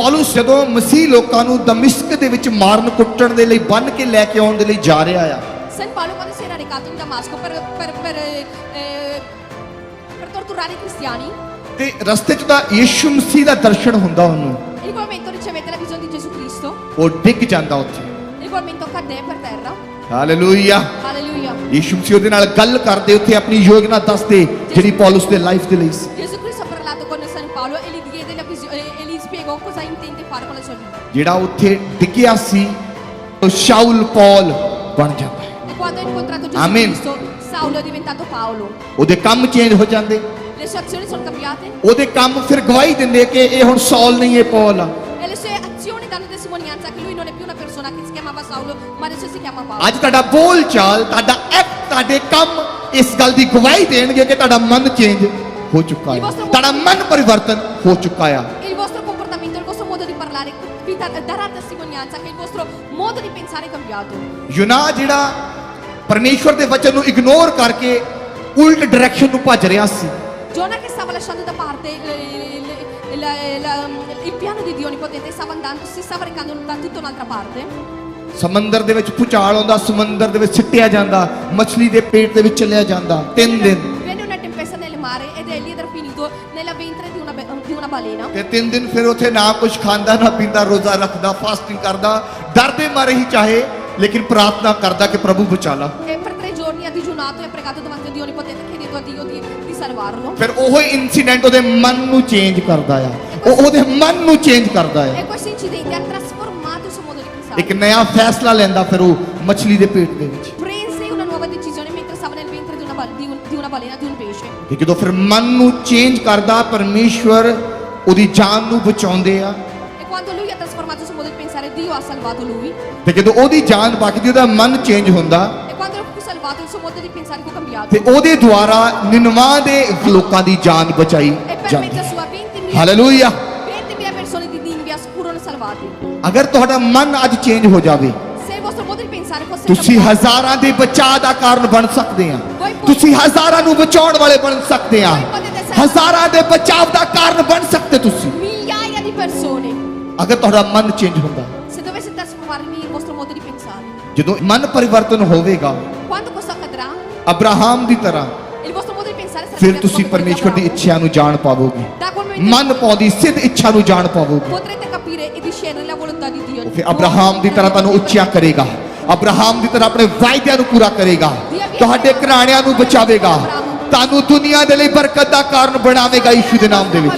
ਪੌਲਸ ਜਦੋਂ ਮਸੀਹ ਲੋਕਾਂ ਨੂੰ ਦਮਿਸ਼ਕ ਦੇ ਵਿੱਚ ਮਾਰਨ ਕੁੱਟਣ ਦੇ ਲਈ ਬੰਨ ਕੇ ਲੈ ਕੇ ਆਉਣ ਦੇ ਲਈ ਜਾ ਰਿਹਾ ਆ San Paolo quando si era recato in Damasco per, per, per, eh, per torturare i cristiani, ਤੇ ਰਸਤੇ 'ਚ ਤਾਂ ਯੀਸ਼ੂ ਮਸੀਹ ਦਾ ਦਰਸ਼ਨ ਹੁੰਦਾ ਉਹਨੂੰ in quel momento ricevette la visione di Gesù Cristo, ਉਹ ਡਿੱਗ ਜਾਂਦਾ ਉੱਥੇ in quel momento cadde per terra. ਹਾਲੇਲੂਇਆ Alleluia. ਯੀਸ਼ੂ ਮਸੀਹ ਉਹਦੇ ਨਾਲ ਗੱਲ ਕਰਦੇ ਉੱਥੇ ਆਪਣੀ ਯੋਜਨਾ ਦੱਸਦੇ ਜਿਹੜੀ ਪੌਲਸ ਦੇ ਲਾਈਫ ਦੇ ਲਈ ਸੀ Gesù Paolo e gli diede la visione e gli spiegò cosa intende fare con la sua vita. ਜਿਹੜਾ ਉੱਥੇ ਡਿੱਗਿਆ ਸੀ ਉਹ ਸ਼ਾਉਲ ਪੌਲ ਬਣ ਜਾਂਦਾ ਹੈ E quando ha incontrato Gesù Amen. Cristo, Saulo è diventato Paolo. ਉਹਦੇ ਕੰਮ ਚੇਂਜ ਹੋ ਜਾਂਦੇ Le sue azioni sono cambiate ਉਹਦੇ ਕੰਮ ਫਿਰ ਗਵਾਹੀ ਦਿੰਦੇ ਕਿ ਇਹ ਹੁਣ ਸੌਲ ਨਹੀਂ ਇਹ ਪੌਲ ਆ e le sue azioni danno testimonianza che lui non è più una persona che si chiamava Saulo, ma adesso si chiama Paolo. ਅੱਜ ਤੁਹਾਡਾ ਬੋਲ ਚਾਲ ਤੁਹਾਡਾ ਐਕਟ ਤੁਹਾਡੇ ਕੰਮ ਇਸ ਗੱਲ ਦੀ ਗਵਾਹੀ ਦੇਣਗੇ ਕਿ ਤੁਹਾਡਾ ਮਨ ਚੇਂਜ ਹੋ ਚੁੱਕਾ ਹੈ ਚੁੱਕਾ ਆ Il vostro comportamento, il vostro modo di parlare vi da- darà testimonianza che il vostro modo di pensare è cambiato. ਯੁਨਾ ਜਿਹੜਾ ਪਰਮੇਸ਼ਵਰ ਦੇ ਵਚਨ ਨੂੰ ਇਗਨੋਰ ਕਰਕੇ ਉਲਟ ਡਾਇਰੈਕਸ਼ਨ ਨੂੰ ਭੱਜ ਰਿਹਾ ਸੀ Giona che stava lasciando da parte il, il- il- la- il piano di Dio Onnipotente, stava andando, si stava recando da tutta un'altra parte. ਸਮੁੰਦਰ ਦੇ ਵਿੱਚ ਭੁਚਾਲ ਆਉਂਦਾ ਸਮੁੰਦਰ ਦੇ ਵਿੱਚ ਸਿੱਟਿਆ ਜਾਂਦਾ ਮਛਲੀ ਦੇ ਪੇਟ ਦੇ ਵਿੱਚ ਚਲਿਆ ਜਾਂਦਾ ਤਿੰਨ ਦਿਨ nella ventre di una, be- di una balena. ਤੇ ਤਿੰਨ ਦਿਨ ਫਿਰ ਉੱਥੇ ਨਾ ਕੁਝ ਖਾਂਦਾ ਨਾ ਪੀਂਦਾ ਰੋਜ਼ਾ ਰੱਖਦਾ ਫਾਸਟਿੰਗ ਕਰਦਾ ਡਰਦੇ ਮਾਰੇ ਹੀ ਚਾਹੇ ਲੇਕਿਨ ਪ੍ਰਾਰਥਨਾ ਕਰਦਾ ਕਿ ਪ੍ਰਭੂ ਬਚਾ ਲਾ E per tre giorni ha digiunato e ha pregato davanti a Dio Onnipotente chiedendo a Dio di, di salvarlo. ਫਿਰ ਉਹ ਇਨਸੀਡੈਂਟ ਉਹਦੇ ਮਨ ਨੂੰ ਚੇਂਜ ਕਰਦਾ ਆ ਉਹ ਉਹਦੇ ਮਨ ਨੂੰ ਚੇਂਜ ਕਰਦਾ E ਆ questo incidente ha trasformato il suo modo di pensare. ਇੱਕ ਨਵਾਂ ਫੈਸਲਾ ਲੈਂਦਾ ਫਿਰ ਉਹ ਮਛਲੀ ਦੇ ਪੇਟ ਦੇ ਵਿੱਚ stava nel ventre di una, bal- di un- di una balena, di un pesce. ਕਿ ਜਦੋਂ ਫਿਰ ਮਨ ਨੂੰ ਚੇਂਜ ਕਰਦਾ ਪਰਮੇਸ਼ਵਰ ਉਹਦੀ ਜਾਨ ਨੂੰ ਬਚਾਉਂਦੇ ਆ E quando lui ha trasformato il suo modo di pensare, Dio ha salvato lui. ਤੇ ਜਦੋਂ ਉਹਦੀ ਜਾਨ ਬਚਦੀ ਉਹਦਾ ਮਨ ਚੇਂਜ ਹੁੰਦਾ E quando fu salvato, il suo modo di pensare fu cambiato. ਤੇ ਉਹਦੇ ਦੁਆਰਾ 99 ਦੇ ਲੋਕਾਂ ਦੀ ਜਾਨ ਬਚਾਈ E per ਜਾਂਦੀ mezzo sua 20.000 ਹਾਲੇਲੂਇਆ 20.000 persone di Ninvia furono salvate. ਅਗਰ ਤੁਹਾਡਾ ਮਨ ਅੱਜ ਚੇਂਜ ਹੋ ਜਾਵੇ ਤੁਸੀਂ ਹਜ਼ਾਰਾਂ ਦੇ ਬਚਾਅ ਦਾ ਕਾਰਨ ਬਣ ਸਕਦੇ ਆ ਤੁਸੀਂ ਹਜ਼ਾਰਾਂ ਨੂੰ ਬਚਾਉਣ ਵਾਲੇ ਬਣ ਸਕਦੇ ਆ ਹਜ਼ਾਰਾਂ ਦੇ ਬਚਾਅ ਦਾ ਕਾਰਨ ਬਣ ਸਕਦੇ ਤੁਸੀਂ ਅਗਰ ਤੁਹਾਡਾ ਮਨ ਚੇਂਜ ਹੁੰਦਾ ਜਦੋਂ ਮਨ ਪਰਿਵਰਤਨ ਹੋਵੇਗਾ ਅਬਰਾਹਮ ਦੀ ਤਰ੍ਹਾਂ ਫਿਰ ਤੁਸੀਂ ਪਰਮੇਸ਼ਵਰ ਦੀ. ਇੱਛਾ ਨੂੰ ਜਾਣ ਪਾਵੋਗੇ ਮਨ ਪਾਉਂਦੀ ਸਿੱਧ ਇੱਛਾ ਨੂੰ ਜਾਣ ਪਾਵੋਗੇ e ਫਿਰ ਅਬਰਾਹਮ ਦੀ ਤਰ੍ਹਾਂ ਤੁਹਾਨੂੰ ਉੱਚਾ ਕਰੇਗਾ ਅਬਰਾਹਮ ਦੀ ਤਰ੍ਹਾਂ ਆਪਣੇ ਵਾਅਦਿਆਂ ਨੂੰ ਪੂਰਾ ਕਰੇਗਾ। ਤੁਹਾਡੇ ਘਰਾਣਿਆਂ ਨੂੰ ਬਚਾਵੇਗਾ। ਤੁਹਾਨੂੰ ਦੁਨੀਆ ਦੇ ਲਈ ਬਰਕਤ ਦਾ ਕਾਰਨ ਬਣਾਵੇਗਾ ਯਿਸੂ ਦੇ ਨਾਮ ਦੇ ਵਿੱਚ।